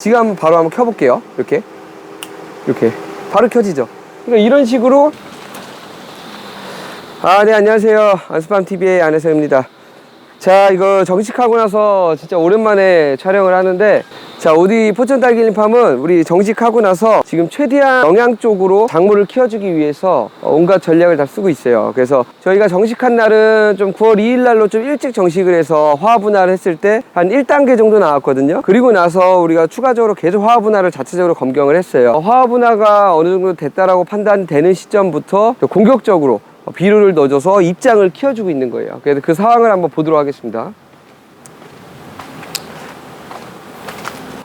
지금 바로 한번 켜볼게요. 이렇게. 이렇게. 바로 켜지죠. 그러니까 이런 식으로. 아, 네, 안녕하세요. 안스팜TV의 안혜성입니다. 자, 이거 정식하고 나서 진짜 오랜만에 촬영을 하는데, 자, 어디 포천 딸기림팜은 우리 정식하고 나서 지금 최대한 영양 쪽으로 작물을 키워주기 위해서 온갖 전략을 다 쓰고 있어요. 그래서 저희가 정식한 날은 좀 9월 2일 날로 좀 일찍 정식을 해서 화분화를 했을 때 한 1단계 정도 나왔거든요. 그리고 나서 우리가 추가적으로 계속 화분화를 자체적으로 검경을 했어요. 화분화가 어느 정도 됐다라고 판단되는 시점부터 공격적으로 비료를 넣어줘서 입장을 키워주고 있는 거예요. 그래서 그 상황을 한번 보도록 하겠습니다.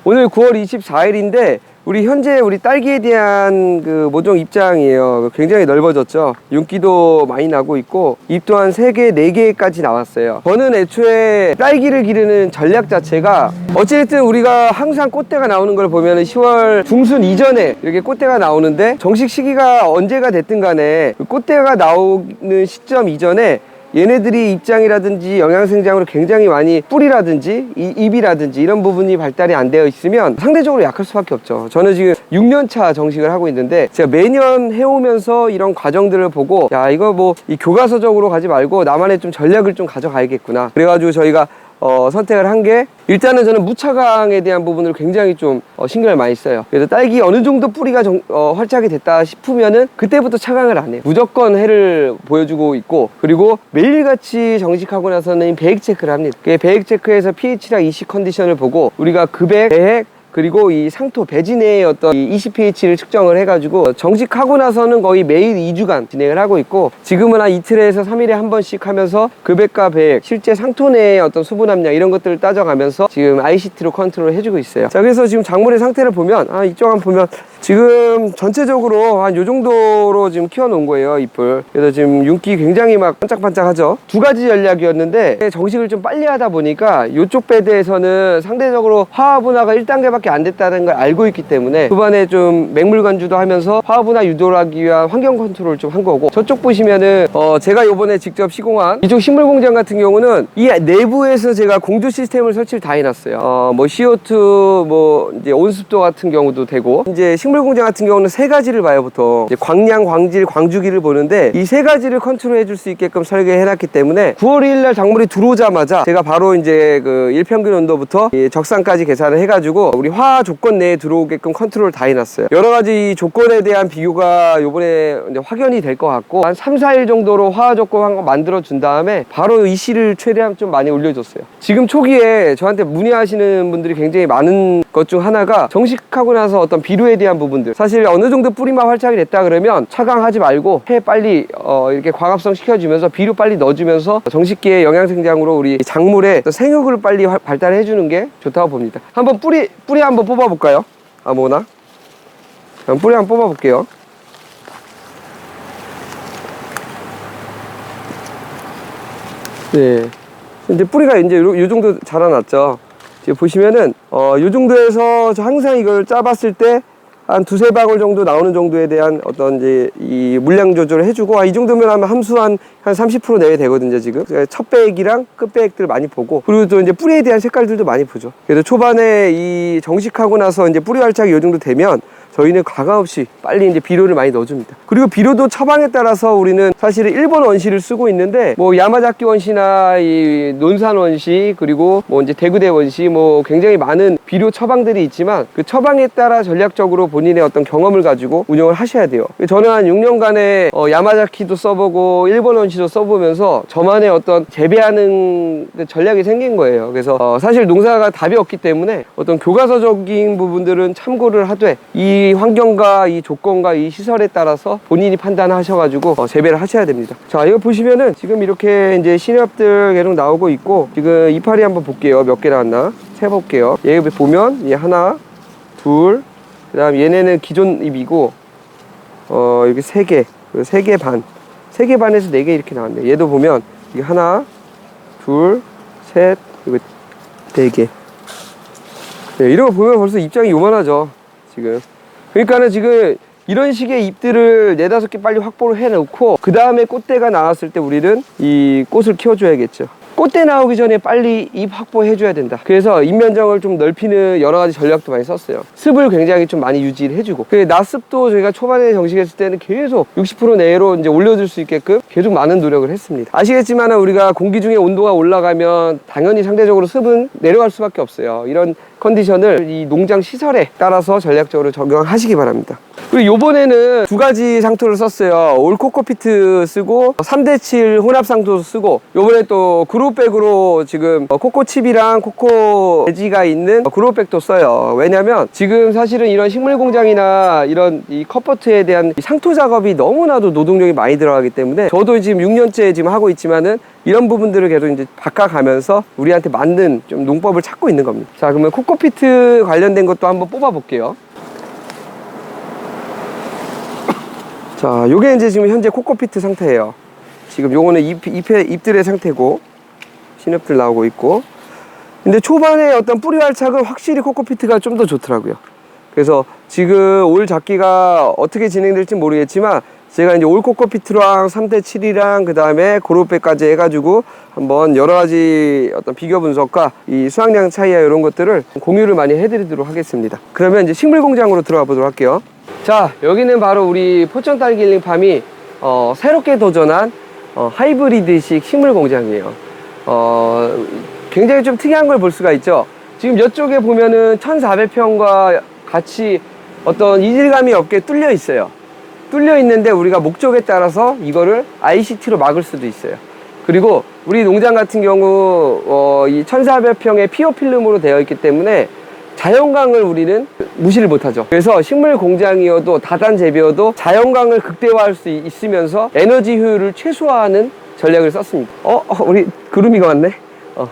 오늘 9월 24일인데 우리 현재 우리 딸기에 대한 그 모종 입장이에요. 굉장히 넓어졌죠. 윤기도 많이 나고 있고 잎 또한 3개, 4개까지 나왔어요. 저는 애초에 딸기를 기르는 전략 자체가 어찌됐든 우리가 항상 꽃대가 나오는 걸 보면 10월 중순 이전에 이렇게 꽃대가 나오는데 정식 시기가 언제가 됐든 간에 그 꽃대가 나오는 시점 이전에 얘네들이 입장이라든지 영양생장으로 굉장히 많이 뿌리라든지 이 잎이라든지 이런 부분이 발달이 안 되어 있으면 상대적으로 약할 수밖에 없죠. 저는 지금 6년차 정식을 하고 있는데 제가 매년 해오면서 이런 과정들을 보고 야 이거 뭐 이 교과서적으로 가지 말고 나만의 좀 전략을 좀 가져가야겠구나. 그래가지고 저희가 어, 선택을 한 게 일단은 저는 무차강에 대한 부분을 굉장히 좀 어, 신경을 많이 써요. 그래서 딸기 어느 정도 뿌리가 정- 어, 활착이 됐다 싶으면은 그때부터 차강을 안 해요. 무조건 해를 보여주고 있고 그리고 매일같이 정식하고 나서는 배액 체크를 합니다. 그 배액 체크에서 pH랑 EC 컨디션을 보고 우리가 급액, 배액 그리고 이 상토 배지 내의 어떤 이 ECpH를 측정을 해가지고 정식하고 나서는 거의 매일 2주간 진행을 하고 있고 지금은 한 이틀에서 3일에 한 번씩 하면서 급액과 배액 실제 상토 내의 어떤 수분 함량 이런 것들을 따져가면서 지금 ICT로 컨트롤 해주고 있어요. 자 그래서 지금 작물의 상태를 보면 아 이쪽 한번 보면 지금 전체적으로 한 요 정도로 지금 키워놓은 거예요 잎을 그래서 지금 윤기 굉장히 막 반짝반짝하죠? 두 가지 전략이었는데 정식을 좀 빨리 하다 보니까 이쪽 배드에서는 상대적으로 화분화가 1단계밖에 안 됐다는 걸 알고 있기 때문에 초반에 좀 맹물 관주도 하면서 화분화 유도를 하기 위한 환경 컨트롤을 좀한 거고 저쪽 보시면은 어 제가 요번에 직접 시공한 이쪽 식물 공장 같은 경우는 이 내부에서 제가 공조 시스템을 설치를 다 해놨어요. 어뭐 CO2 뭐 이제 온습도 같은 경우도 되고 이제 식물 공장 같은 경우는 세 가지를 봐요 보통. 광량 광질 광주기를 보는데 이 세 가지를 컨트롤 해 줄 수 있게끔 설계해 놨기 때문에 9월 2일 날 작물이 들어오자마자 제가 바로 이제 그 일평균 온도부터 이 적산까지 계산을 해가지고 우리 화 조건 내에 들어오게끔 컨트롤 다 해놨어요. 여러 가지 조건에 대한 비교가 요번에 확연이 될것 같고 한 3, 4일 정도로 화 조건 한 거 만들어 준 다음에 바로 이 씨를 최대한 좀 많이 올려줬어요. 지금 초기에 저한테 문의하시는 분들이 굉장히 많은 것 중 하나가 정식하고 나서 어떤 비료에 대한 부분들. 사실 어느 정도 뿌리만 활착이 됐다 그러면 차강하지 말고 해 빨리 어, 이렇게 광합성 시켜주면서 비료 빨리 넣어주면서 정식기의 영양생장으로 우리 작물의 생육을 빨리 활- 발달해 주는 게 좋다고 봅니다. 한번 뿌리 뿌리 한번 뽑아 볼까요? 아무거나? 뿌리 한번 뽑아 볼게요. 네. 이제 뿌리가 이제 요, 요 정도 자라났죠. 지금 보시면은 어, 요 정도에서 저 항상 이걸 짜봤을 때 한 두세 방울 정도 나오는 정도에 대한 어떤 이제 이 물량 조절을 해주고 아, 이 정도면 하면 함수 한, 한 30% 내외 되거든요 지금. 첫 배액이랑 끝 배액들 많이 보고 그리고 또 이제 뿌리에 대한 색깔들도 많이 보죠. 그래서 초반에 이 정식하고 나서 이제 뿌리 활착이 요 정도 되면 저희는 과감 없이 빨리 이제 비료를 많이 넣어줍니다. 그리고 비료도 처방에 따라서 우리는 사실은 일본 원시를 쓰고 있는데 뭐 야마자키 원시나 이 논산 원시 그리고 뭐 이제 대구대 원시 뭐 굉장히 많은 비료 처방들이 있지만 그 처방에 따라 전략적으로 본인의 어떤 경험을 가지고 운영을 하셔야 돼요. 저는 한 6년간에 어, 야마자키도 써보고 일본 원시도 써보면서 저만의 어떤 재배하는 그 전략이 생긴 거예요. 그래서 어, 사실 농사가 답이 없기 때문에 어떤 교과서적인 부분들은 참고를 하되 이 환경과 이 조건과 이 시설에 따라서 본인이 판단하셔가지고 어, 재배를 하셔야 됩니다. 자, 이거 보시면은 지금 이렇게 이제 신엽들 계속 나오고 있고 지금 이파리 한번 볼게요. 몇 개 나왔나? 세볼게요. 얘 보면 얘 하나, 둘, 그 다음 얘네는 기존 잎이고 어 여기 세 개, 그리고 세개 반, 세 개 반에서 네 개 이렇게 나왔네. 얘도 보면 이게 하나, 둘, 셋, 그리고 네 개. 네, 이런 거 보면 벌써 입장이 요만하죠. 지금. 그러니까는 지금 이런 식의 잎들을 네다섯 개 빨리 확보를 해놓고 그 다음에 꽃대가 나왔을 때 우리는 이 꽃을 키워줘야겠죠. 꽃대 나오기 전에 빨리 잎 확보해 줘야 된다. 그래서 잎면적을 좀 넓히는 여러 가지 전략도 많이 썼어요. 습을 굉장히 좀 많이 유지를 해주고. 그 낮습도 저희가 초반에 정식했을 때는 계속 60% 내로 이제 올려줄 수 있게끔 계속 많은 노력을 했습니다. 아시겠지만 우리가 공기 중에 온도가 올라가면 당연히 상대적으로 습은 내려갈 수밖에 없어요. 이런 컨디션을 이 농장 시설에 따라서 전략적으로 적용하시기 바랍니다. 그리고 요번에는 두 가지 상토를 썼어요. 올 코코피트 쓰고 3대7 혼합 상토 쓰고 요번에 또 그 로백으로 지금 어, 코코칩이랑 코코 돼지가 있는 그로백도 써요. 왜냐면 지금 사실은 이런 식물 공장이나 이런 이 컵버트에 대한 이 상토 작업이 너무나도 노동력이 많이 들어가기 때문에 저도 지금 6년째 지금 하고 있지만은 이런 부분들을 계속 이제 바꿔가면서 우리한테 맞는 좀 농법을 찾고 있는 겁니다. 자, 그러면 코코피트 관련된 것도 한번 뽑아 볼게요. 자, 요게 이제 지금 현재 코코피트 상태예요. 지금 요거는 잎, 잎의, 잎들의 상태고, 신엽들 나오고 있고. 근데 초반에 어떤 뿌리 활착은 확실히 코코피트가 좀 더 좋더라고요. 그래서 지금 올 작기가 어떻게 진행될지 모르겠지만, 제가 이제 올 코코피트랑 3대7이랑 그 다음에 고로백까지 해가지고 한번 여러 가지 어떤 비교 분석과 이 수확량 차이와 이런 것들을 공유를 많이 해드리도록 하겠습니다. 그러면 이제 식물 공장으로 들어가 보도록 할게요. 자, 여기는 바로 우리 포천 딸기 힐링팜이 어, 새롭게 도전한 어, 하이브리드식 식물 공장이에요. 어, 굉장히 좀 특이한 걸 볼 수가 있죠. 지금 이쪽에 보면은 1,400평과 같이 어떤 이질감이 없게 뚫려 있어요. 뚫려 있는데 우리가 목적에 따라서 이거를 ICT로 막을 수도 있어요. 그리고 우리 농장 같은 경우 어, 이 1,400평의 피오 필름으로 되어 있기 때문에 자연광을 우리는 무시를 못하죠. 그래서 식물 공장이어도 다단 재배여도 자연광을 극대화할 수 있으면서 에너지 효율을 최소화하는 전략을 썼습니다. 어, 어, 우리 구름이가 왔네. 어,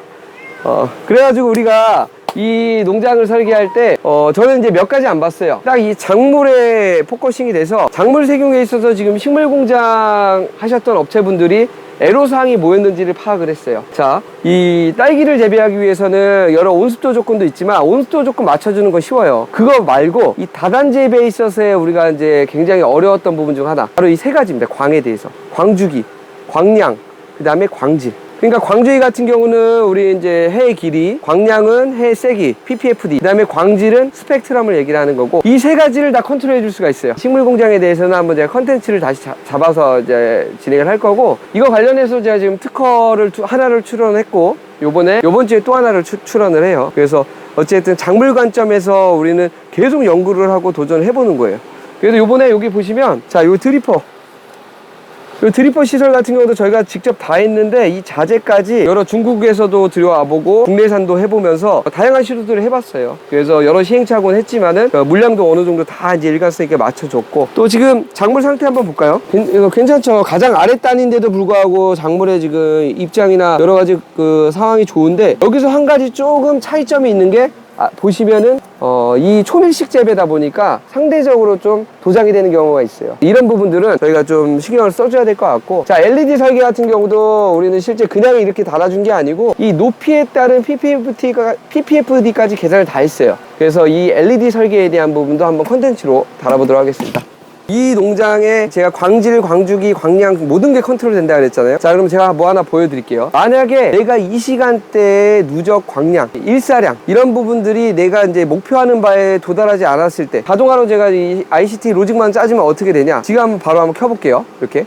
어, 그래가지고 우리가 이 농장을 설계할 때, 어, 저는 이제 몇 가지 안 봤어요. 딱 이 작물에 포커싱이 돼서 작물 세경에 있어서 지금 식물 공장 하셨던 업체분들이 애로사항이 뭐였는지를 파악을 했어요. 자, 이 딸기를 재배하기 위해서는 여러 온습도 조건도 있지만 온습도 조건 맞춰주는 건 쉬워요. 그거 말고 이 다단 재배에 있어서의 우리가 이제 굉장히 어려웠던 부분 중 하나. 바로 이 세 가지입니다. 광에 대해서. 광주기, 광량, 그 다음에 광질. 그러니까 광주기 같은 경우는 우리 이제 해의 길이, 광량은 해의 세기, PPFD, 그 다음에 광질은 스펙트럼을 얘기를 하는 거고 이 세 가지를 다 컨트롤 해줄 수가 있어요. 식물 공장에 대해서는 한번 제가 컨텐츠를 다시 자- 잡아서 이제 진행을 할 거고 이거 관련해서 제가 지금 특허를 두- 하나를 출원했고 요번에 요번 주에 또 하나를 추- 출원을 해요. 그래서 어쨌든 작물 관점에서 우리는 계속 연구를 하고 도전을 해보는 거예요. 그래서 요번에 여기 보시면 자, 요 드리퍼 이 드리퍼 시설 같은 경우도 저희가 직접 다 했는데 이 자재까지 여러 중국에서도 들여와 보고 국내산도 해보면서 다양한 시도들을 해봤어요. 그래서 여러 시행착오는 했지만은 그 물량도 어느 정도 다 이제 일관성 있게 맞춰줬고 또 지금 작물 상태 한번 볼까요? 괜- 이거 괜찮죠? 가장 아래 단인데도 불구하고 작물의 지금 입장이나 여러 가지 그 상황이 좋은데 여기서 한 가지 조금 차이점이 있는 게 아, 보시면은 어, 이 초밀식 재배다 보니까 상대적으로 좀 도장이 되는 경우가 있어요. 이런 부분들은 저희가 좀 신경을 써줘야 될 것 같고 자 LED 설계 같은 경우도 우리는 실제 그냥 이렇게 달아준 게 아니고 이 높이에 따른 PPFD가, PPFD까지 계산을 다 했어요. 그래서 이 LED 설계에 대한 부분도 한번 컨텐츠로 달아보도록 하겠습니다. 이 농장에 제가 광질, 광주기, 광량 모든 게 컨트롤 된다 그랬잖아요. 자, 그럼 제가 뭐 하나 보여드릴게요. 만약에 내가 이 시간대에 누적 광량, 일사량 이런 부분들이 내가 이제 목표하는 바에 도달하지 않았을 때 자동화로 제가 이 ICT 로직만 짜주면 어떻게 되냐? 지금 한번 바로 한번 켜볼게요. 이렇게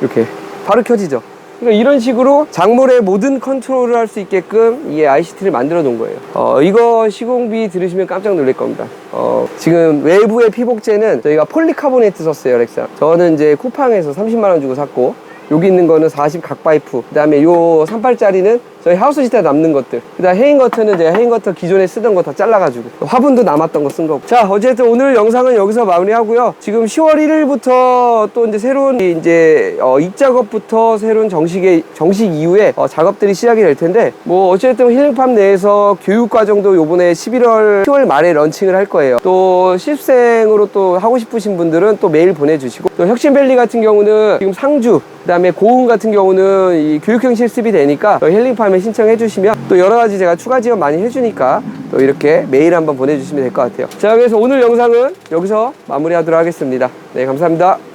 이렇게 바로 켜지죠. 그러니까 이런 식으로 작물의 모든 컨트롤을 할 수 있게끔 이 ICT를 만들어 놓은 거예요. 어, 이거 시공비 들으시면 깜짝 놀랄 겁니다. 어, 지금 외부의 피복제는 저희가 폴리카보네이트 썼어요, 렉사. 저는 이제 쿠팡에서 30만 원 주고 샀고, 여기 있는 거는 40 각파이프. 그 다음에 요 38짜리는 저희 하우스지대 남는 것들. 그 다음 헤잉거트는 제가 헤잉거트 기존에 쓰던 거 다 잘라가지고. 화분도 남았던 거 쓴 거고. 자, 어쨌든 오늘 영상은 여기서 마무리하고요. 지금 10월 1일부터 또 이제 새로운 이 이제 어, 입 작업부터 새로운 정식의, 정식 이후에 어, 작업들이 시작이 될 텐데, 뭐 어쨌든 힐링팜 내에서 교육 과정도 요번에 11월, 10월 말에 런칭을 할 거예요. 또 실습생으로 또 하고 싶으신 분들은 또 메일 보내주시고, 또 혁신밸리 같은 경우는 지금 상주, 그 다음에 고흥 같은 경우는 이 교육형 실습이 되니까 힐링팜 에 신청해 주시면 또 여러 가지 제가 추가 지원 많이 해주니까 또 이렇게 메일 한번 보내주시면 될 것 같아요. 자, 그래서 오늘 영상은 여기서 마무리하도록 하겠습니다. 네, 감사합니다.